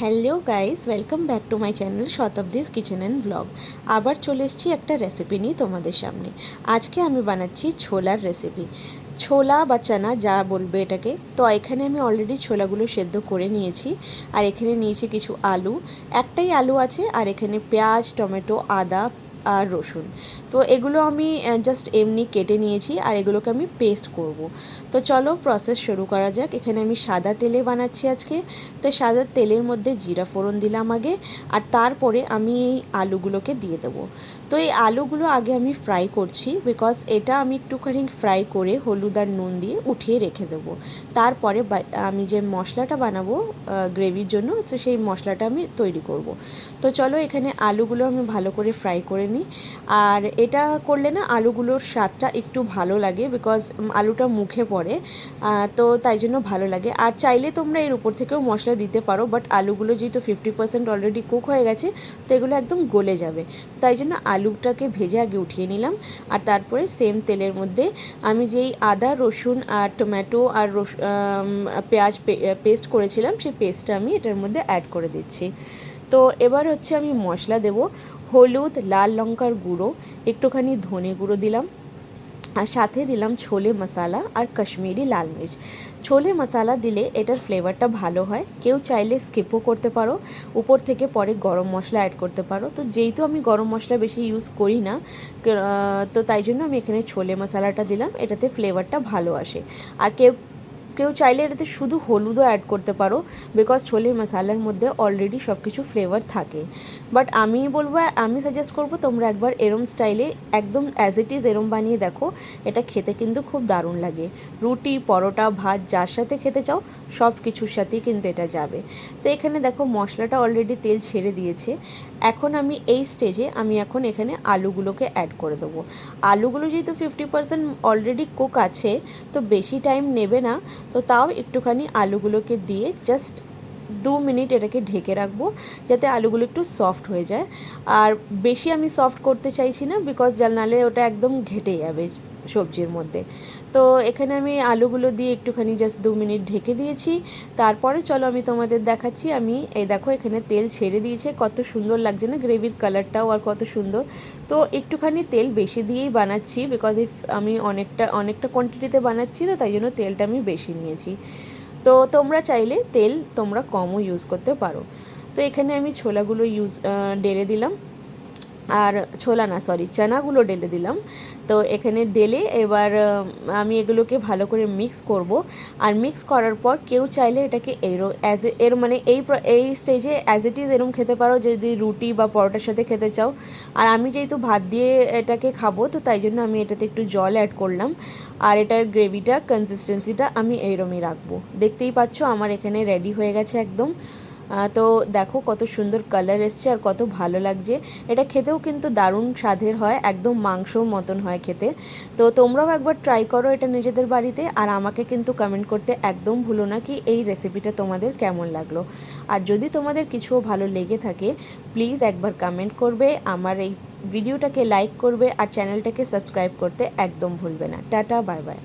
Hello guys welcome back to my channel Shatabdi's kitchen and blog আবার চলে এসেছি একটা রেসিপি নিয়ে তোমাদের সামনে। আজকে আমি বানাচ্ছি ছোলার রেসিপি ছোলা বা চানা, যা বলবে এটাকে। তো এখানে আমি অলরেডি ছোলাগুলো সেদ্ধ করে নিয়েছি। আর এখানে নিয়েছি কিছু আলু। একটাই আলু আছে, আর এখানে পেঁয়াজ, টমেটো, আদা আর রসুন। তো এগুলো আমি জাস্ট এমনি কেটে নিয়েছি আর এগুলোকে আমি পেস্ট করব। তো চলো প্রসেস শুরু করা যাক। এখানে আমি সাদা তেলে বানাচ্ছি আজকে। তো সাদা তেলের মধ্যে জিরা ফোড়ন দিলাম আগে আর তারপরে আমি এই আলুগুলোকে দিয়ে দেবো। তো এই আলুগুলো আগে আমি ফ্রাই করছি বিকজ এটা আমি একটুখানি ফ্রাই করে হলুদ আর নুন দিয়ে উঠিয়ে রেখে দেবো। তারপরে আমি যে মশলাটা বানাবো গ্রেভির জন্য, তো সেই মশলাটা আমি তৈরি করব। তো চলো এখানে আলুগুলো আমি ভালো করে ফ্রাই করে নিই আর এটা করলে না আলুগুলোর স্বাদটা একটু ভালো লাগে বিকজ আলুটা মুখে পড়ে তো তাই জন্য ভালো লাগে। আর চাইলে তোমরা এর উপর থেকেও মশলা দিতে পারো বাট আলুগুলো যেহেতু ফিফটি পার্সেন্ট অলরেডি কুক হয়ে গেছে, তো এগুলো একদম গলে যাবে। তাই জন্য আলুটাকে ভেজে আগে উঠিয়ে নিলাম। আর তারপরে সেম তেলের মধ্যে আমি যেই আদা, রসুন আর টমেটো আর রস পেঁয়াজ পেস্ট করেছিলাম, সেই পেস্টটা আমি এটার মধ্যে অ্যাড করে দিচ্ছি। তো এবার হচ্ছে আমি মশলা দেব, হলুদ, লাল লঙ্কার গুঁড়ো, একটুখানি ধনে গুঁড়ো দিলাম, আর সাথে দিলাম ছোলে মশালা আর কাশ্মীরি লাল মির্চ। ছোলে মশালা দিলে এটার ফ্লেভারটা ভালো হয়, কেউ চাইলে স্কিপও করতে পারো, উপর থেকে পরে গরম মশলা অ্যাড করতে পারো। তো যেহেতু আমি গরম মশলা বেশি ইউজ করি না তো তাই জন্য আমি এখানে ছোলে মশালাটা দিলাম, এটাতে ফ্লেভারটা ভালো আসে। আর কেউ কেউ চাইলে এটাতে শুধু হলুদও অ্যাড করতে পারো বিকজ ছোলে মশালার মধ্যে অলরেডি সব কিছু ফ্লেভার থাকে। বাট আমি বলব, আমি সাজেস্ট করব তোমরা একবার এরম স্টাইলে একদম অ্যাজ ইট ইজ এরম বানিয়ে দেখো, এটা খেতে কিন্তু খুব দারুণ লাগে। রুটি, পরোটা, ভাত, যার সাথে খেতে চাও সব কিছুর সাথেই কিন্তু এটা যাবে। তো এখানে দেখো মশলাটা অলরেডি তেল ছেড়ে দিয়েছে। এখন আমি এই স্টেজে আমি এখন এখানে আলুগুলোকে অ্যাড করে দেবো। আলুগুলো যেহেতু ফিফটি পার্সেন্ট অলরেডি কুক আছে, তো বেশি টাইম নেবে না, তো তাও একটুখানি আলুগুলোকে দিয়ে জাস্ট দু মিনিট এটাকে ঢেকে রাখব, যাতে আলুগুলো একটু সফট হয়ে যায়। আর বেশি আমি সফট করতে চাইছি না বিকজ নালে ওটা একদম ঘেটে যাবে। সবজির মধ্যে। তো এখানে আমি আলুগুলো দিয়ে একটুখানি জাস্ট দু মিনিট ঢেকে দিয়েছি। তারপরে চলো আমি তোমাদের দেখাচ্ছি, আমি এই দেখো এখানে তেল ছেড়ে দিয়েছে, কত সুন্দর লাগছে না গ্রেভির কালারটাও আর কত সুন্দর। তো একটুখানি তেল বেশি দিয়েই বানাচ্ছি বিকজ ইফ আমি অনেকটা অনেকটা কোয়ান্টিটিতে বানাচ্ছি তো তাই জন্য তেলটা আমি বেশি নিয়েছি। তো তোমরা চাইলে তেল তোমরা কমও ইউজ করতে পারো। তো এখানে আমি ছোলাগুলো ইউজ ডেলে দিলাম। আর ছোলা না সরি চানাগুলো ডেলে দিলাম। তো এখানে ডেলে এবার আমি এগুলোকে ভালো করে মিক্স করব। আর মিক্স করার পর কেউ চাইলে এটাকে এরো অ্যাজ এর মানে এই এই স্টেজে অ্যাজ ইট ইজ এরম খেতে পারো, যদি রুটি বা পরোটার সাথে খেতে চাও। আর আমি যেহেতু ভাত দিয়ে এটাকে খাব, তো তাই জন্য আমি এটাতে একটু জল অ্যাড করলাম। আর এটার গ্রেভিটা কনসিস্টেন্সিটা আমি এইরমই রাখব। দেখতেই পাচ্ছ, আমার এখানে রেডি হয়ে গেছে একদম। তো দেখো কত সুন্দর কালার এসছে আর কত ভালো লাগছে। এটা খেতেও কিন্তু দারুণ স্বাদের হয়, একদম মাংসর মতন হয় খেতে। তো তোমরাও একবার ট্রাই করো এটা নিজেদের বাড়িতে আর আমাকে কিন্তু কমেন্ট করতে একদম ভুলো না কি এই রেসিপিটা তোমাদের কেমন লাগল। আর যদি তোমাদের কিছুও ভালো লেগে থাকে প্লিজ একবার কমেন্ট করবে, আমার এই ভিডিওটাকে লাইক করবে আর চ্যানেলটাকে সাবস্ক্রাইব করতে একদম ভুলবে না। Tata bye bye